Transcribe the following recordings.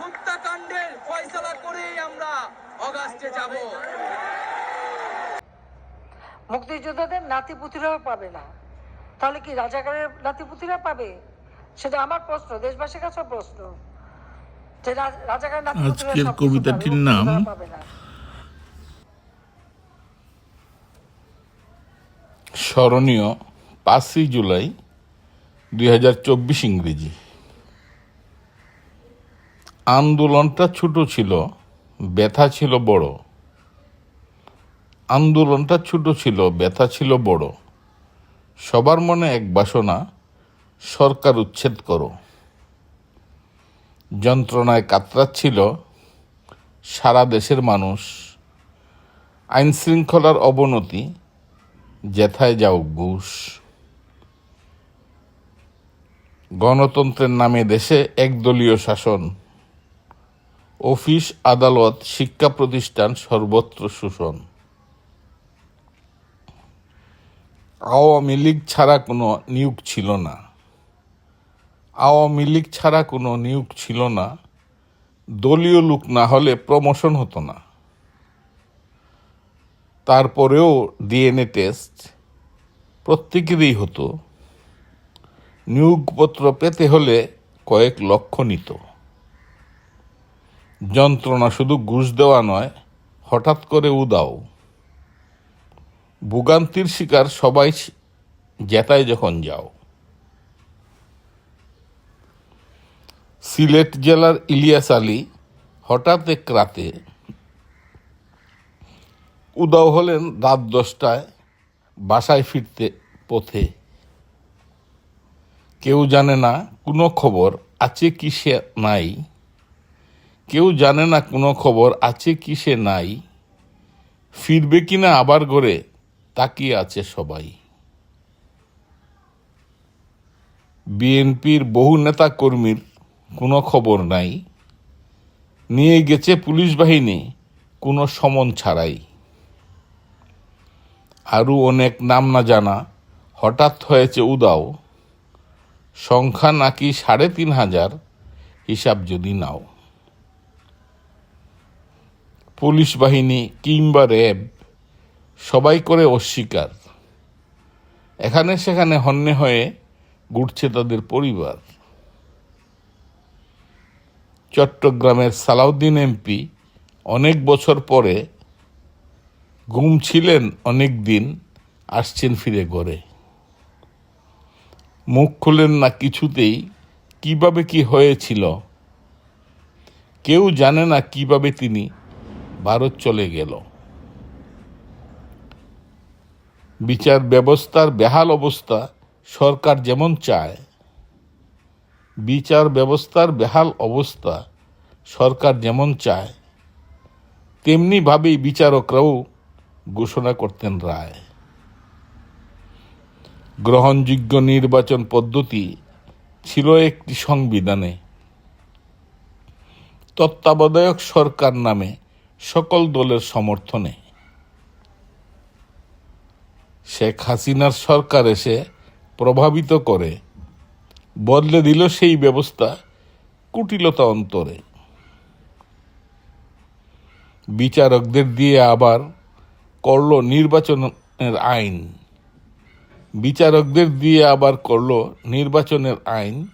হত্যাকাণ্ডের ফয়সালা করেই আমরা অগাস্টে যাব। মুক্তিযোদ্ধাদের নাতিপুতিরাও পাবে না। তাহলে কি রাজাকারের নাতিপুতিরা পাবে? সেটা আমার প্রশ্ন দেশবাসীর কাছে প্রশ্ন। আজকের কবিতাটির নাম পাবে না। স্মরণীয় পাঁচই জুলাই দুই হাজার চব্বিশ ইংরেজি। আন্দোলনটা ছোট ছিল, ব্যথা ছিল বড়। আন্দোলনটা ছোট ছিল, ব্যথা ছিল বড়। সবার মনে এক বাসনা, সরকার উচ্ছেদ করো। যন্ত্রণায় কাতরাচ্ছিল সারা দেশের মানুষ। আইন শৃঙ্খলার অবনতি, যেথায় যাও ঘুষ। গণতন্ত্রের নামে দেশে একদলীয় শাসন। অফিস আদালত শিক্ষা প্রতিষ্ঠান সর্বত্র শোষণ। আওয়ামী লীগ ছাড়া কোনো নিয়োগ ছিল না। আওয়ামী লীগ ছাড়া কোনো নিয়োগ ছিল না। দলীয় লোক না হলে প্রমোশন হতো না। তারপরেও ডিএনএ টেস্ট প্রত্যেকেরই হতো। নিয়োগপত্র পেতে হলে কয়েক লক্ষ নিত। যন্ত্রণা শুধু ঘুষ দেওয়া নয়, হঠাৎ করে উদাও। ভোগান্তির শিকার সবাই জেতায় যখন যাও। সিলেট জেলার ইলিয়াস আলী হঠাৎ এক রাতে উদাও হলেন রাত দশটায় বাসায় ফিরতে পথে। কেউ জানে না, কোনো খবর আছে কি সে নাই। কেউ জানে না কোনো খবর, আছে কি সে নাই, ফিরবে কিনা আবার ঘরে, তাকিয়ে আছে সবাই। বিএনপির বহু নেতা কর্মীর কোনো খবর নাই, নিয়ে গেছে পুলিশ বাহিনী কোনো সমন ছাড়াই। আরও অনেক নাম না জানা, হঠাৎ হয়েছে উদাও, সংখ্যা নাকি সাড়ে তিন হাজার, হিসাব যদি নাও। পুলিশ বাহিনী কিংবা র্যাব, সবাই করে অস্বীকার। এখানে সেখানে হন্যে হয়ে ঘুরছে তাদের পরিবার। চট্টগ্রামের সালাউদ্দিন এমপি অনেক বছর পরে গুম ছিলেন অনেক দিন, আসছেন ফিরে ঘরে। মুখ খুলেন না কিছুতেই, কীভাবে কি হয়েছিল? কেউ জানে না কীভাবে তিনি ভারত চলে গেল। বিচার ব্যবস্থার বেহাল অবস্থা সরকার যেমন চায়, বিচার ব্যবস্থার বেহাল অবস্থা সরকার যেমন চায় তেমনিভাবেই বিচারকরাও ঘোষণা করতেন রায়। গ্রহণযোগ্য নির্বাচন পদ্ধতি ছিল একটি সংবিধানে। তত্ত্বাবধায়ক সরকার নামে সকল দলের সমর্থনে। শেখ হাসিনার সরকার এসে প্রভাবিত করে, বদলে দিল সেই ব্যবস্থা কুটিলতা অন্তরে। বিচারকদের দিয়ে আবার করল নির্বাচনের আইন। বিচারকদের দিয়ে আবার করল নির্বাচনের আইন।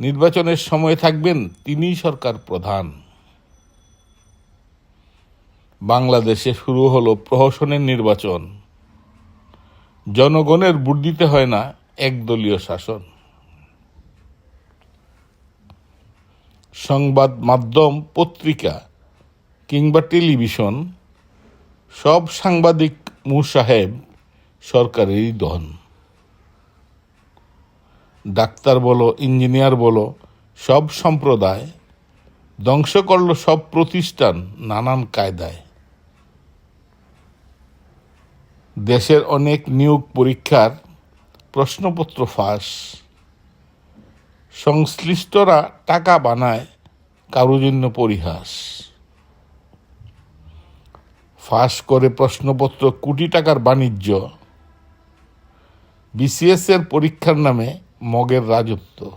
নির্বাচনের সময় থাকবেন তিনিই সরকার প্রধান। বাংলাদেশে শুরু হলো প্রহসনের নির্বাচন। জনগণের ভোট দিতে হয় না, একদলীয় শাসন। সংবাদ মাধ্যম, পত্রিকা কিংবা টেলিভিশন, সব সাংবাদিক মুসাহেব সরকারেরই দন ডাক্তার বলো, ইঞ্জিনিয়ার বলো, সব সম্প্রদায় ধ্বংস করল সব প্রতিষ্ঠান নানান কায়দায়। দেশের অনেক নিয়োগ পরীক্ষার প্রশ্নপত্র ফাঁস। সংশ্লিষ্টরা টাকা বানায়, কারও জন্য পরিহাস। ফাঁস করে প্রশ্নপত্র কোটি টাকার বাণিজ্য। বিসিএস এর পরীক্ষার নামে মগের রাজত্ব।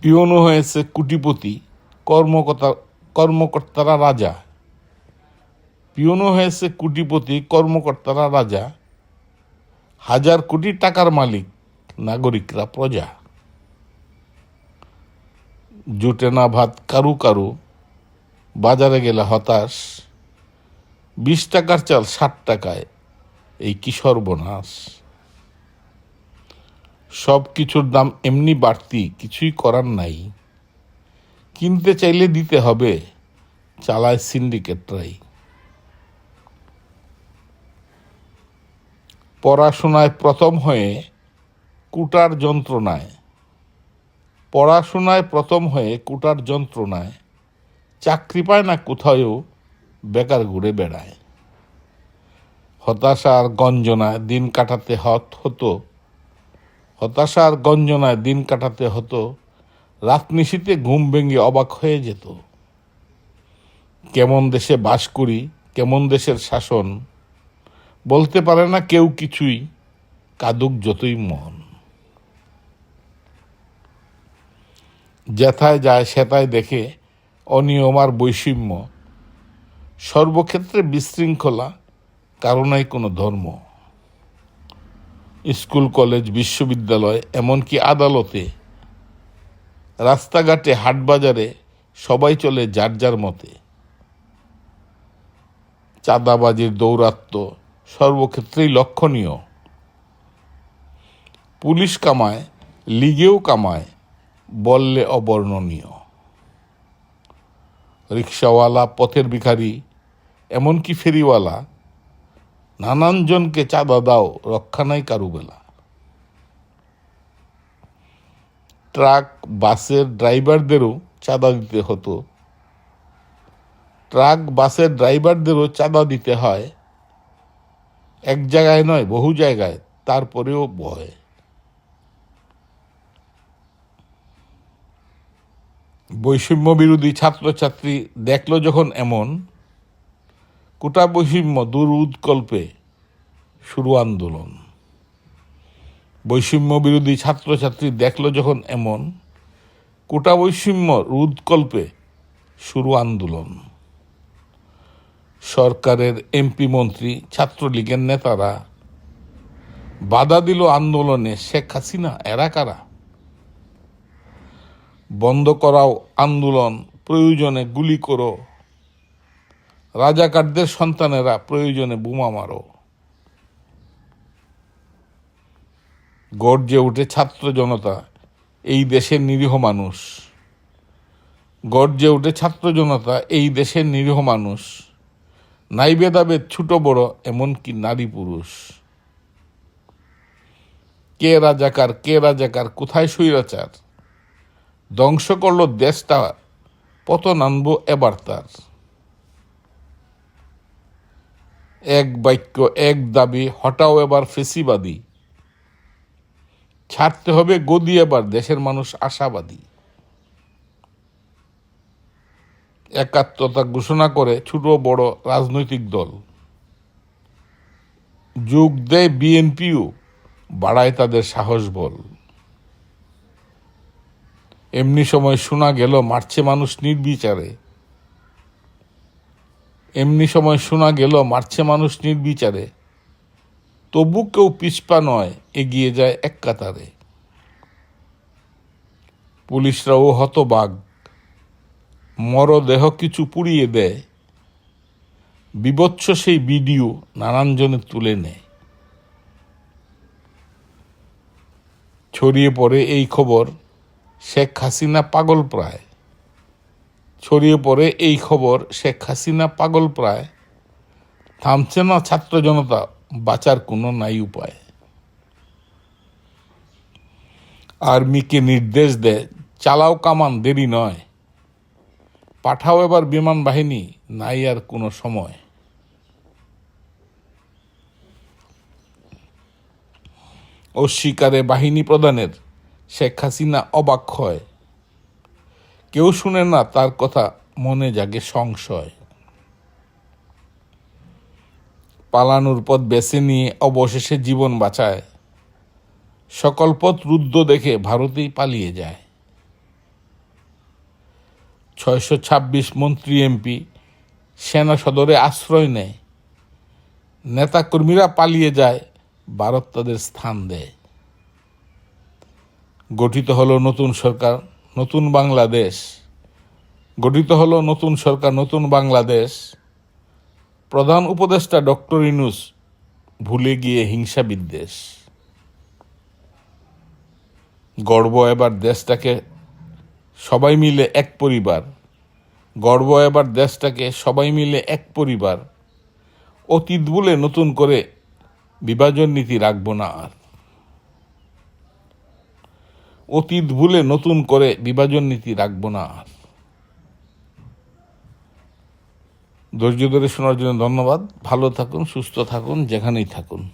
পিয়নও হয়েছে কুটিপতি কর্মকর্তা কর্মকর্তারা রাজা। পিয়নও হয়েছে কুটিপতি, কর্মকর্তারা রাজা। হাজার কোটি টাকার মালিক, নাগরিকরা প্রজা। জুটে না ভাত, কারু কারু। বাজারে গেলে হতাশ। বিশ টাকার চাল ষাট টাকায়, এই কি সর্বনাশ সব কিছুর দাম এমনি বাড়তি, কিছুই করার নাই। কিনতে চাইলে দিতে হবে, চালায় সিন্ডিকেটরাই। পড়াশোনায় প্রথম হয়ে কুটার যন্ত্রণায়। পড়াশোনায় প্রথম হয়ে কুটার যন্ত্রণায়। চাকরি পায় না কোথাও বেকার ঘুরে বেড়ায়। হতাশা আর গঞ্জনায় দিন কাটাতে হত হতো হতাশা আর গঞ্জনায় দিন কাটাতে হতো, রাত নিশীতে ঘুম ভেঙে অবাক হয়ে যেত। কেমন দেশে বাস করি, কেমন দেশের শাসন বলতে পারে না কেউ কিছুই, কাদুক যতই মন। যেথায় যায় সেথায় দেখে অনিয়ম আর বৈষম্য। সর্বক্ষেত্রে বিশৃঙ্খলা কারণেই কোনো ধর্ম। স্কুল, কলেজ, বিশ্ববিদ্যালয়, এমনকি আদালতে, রাস্তাঘাটে, হাটবাজারে সবাই চলে যার যার মতে। চাঁদাবাজির দৌরাত্ম্য সর্বক্ষেত্রেই লক্ষণীয়। পুলিশ কামায়, লিগেও কামায়, বললে অবর্ণনীয়। রিক্সাওয়ালা, পথের ভিখারি, এমনকি ফেরিওয়ালা নানান জনকে চাঁদা দাও, রক্ষা নাই কারুবেলা ট্রাক, বাসের ড্রাইভারদেরও চাঁদা দিতে হতো। ট্রাক, বাসের ড্রাইভারদেরও চাঁদা দিতে হয়। এক জায়গায় নয়, বহু জায়গায়, তারপরেও ভয়। বৈষম্য বিরোধী ছাত্রছাত্রী দেখল যখন এমন, কোটা বৈষম্য দূর উৎকল্পে শুরু আন্দোলন। বৈষম্য বিরোধী ছাত্রছাত্রী দেখল যখন এমন, কোটা বৈষম্য রোধকল্পে শুরু আন্দোলন। সরকারের এমপি মন্ত্রী, ছাত্রলীগের নেতারা বাধা দিল আন্দোলনে শেখ হাসিনা, এরা কারা? বন্ধ করাও আন্দোলন, প্রয়োজনে গুলি করো। রাজাকারদের সন্তানেরা প্রয়োজনে বোমা মারো। গর্জে উঠে ছাত্র জনতা, এই দেশের নিরীহ মানুষ। গর্জে উঠে ছাত্র জনতা, এই দেশের নিরীহ মানুষ। নাই ভেদাভেদ, ছোট বড়, এমনকি নারী পুরুষ। কে রাজাকার কে রাজাকার, কোথায় স্বৈরাচার? ধ্বংস করল দেশটা, পতন আনব এবার তার। এক বাক্য, এক দাবি, হটাও এবার ফেসিবাদী। ছাড়তে হবে গদি এবার, দেশের মানুষ আশাবাদী। একাত্মতা ঘোষণা করে ছোট বড় রাজনৈতিক দল। যোগ দেয় বিএনপিও, বাড়ায় তাদের সাহস বল। এমনি সময় শোনা গেল, মারছে মানুষ নির্বিচারে। এমনি সময় শোনা গেল, মারছে মানুষ নির্বিচারে। তবু কেউ পিছপা নয়, এগিয়ে যায় এক কাতারে। পুলিশরাও হতবাগ মরদেহ কিছু পুড়িয়ে দেয়। বিবৎস সেই ভিডিও নানান জনে তুলে নেয়। ছড়িয়ে পড়ে এই খবর শেখ হাসিনা পাগল প্রায়। ছড়িয়ে পড়ে এই খবর শেখ হাসিনা পাগল প্রায়। থামছে না ছাত্র জনতা, বাঁচার কোনো নাই উপায়। আর্মিকে নির্দেশ দেয়, চালাও কামান, দেরি নয়। পাঠাও এবার বিমান বাহিনী, নাই আর কোনো সময়। অস্বীকারে বাহিনী প্রদানের শেখ হাসিনা অবাক হয়। কেউ শুনে না তার কথা মনে জাগে সংশয়। পালানোর পথ বেছে নিয়ে অবশেষে জীবন বাঁচায়। সকল পথ রুদ্ধ দেখে ভারতেই পালিয়ে যায়। ছয়শো ছাব্বিশ মন্ত্রী এমপি সেনা সদরে আশ্রয় নেয়। নেতাকর্মীরা পালিয়ে যায়, ভারত তাদের স্থান দেয়। গঠিত হলো নতুন সরকার, নতুন বাংলাদেশ। গঠিত হলো নতুন সরকার, নতুন বাংলাদেশ। প্রধান উপদেষ্টা ডক্টর ইনুস ভুলে গিয়ে হিংসা বিদ্বেষ গর্ব এবার দেশটাকে সবাই মিলে এক পরিবার। গর্ব এবার দেশটাকে সবাই মিলে এক পরিবার। অতীত বলে নতুন করে বিভাজন নীতি রাখব না আর। অতীত ভুলে নতুন করে বিভাজন নীতি রাখব না আর। ধৈর্য ধরে শোনার জন্য ধন্যবাদ। ভালো থাকুন, সুস্থ থাকুন, যেখানেই থাকুন।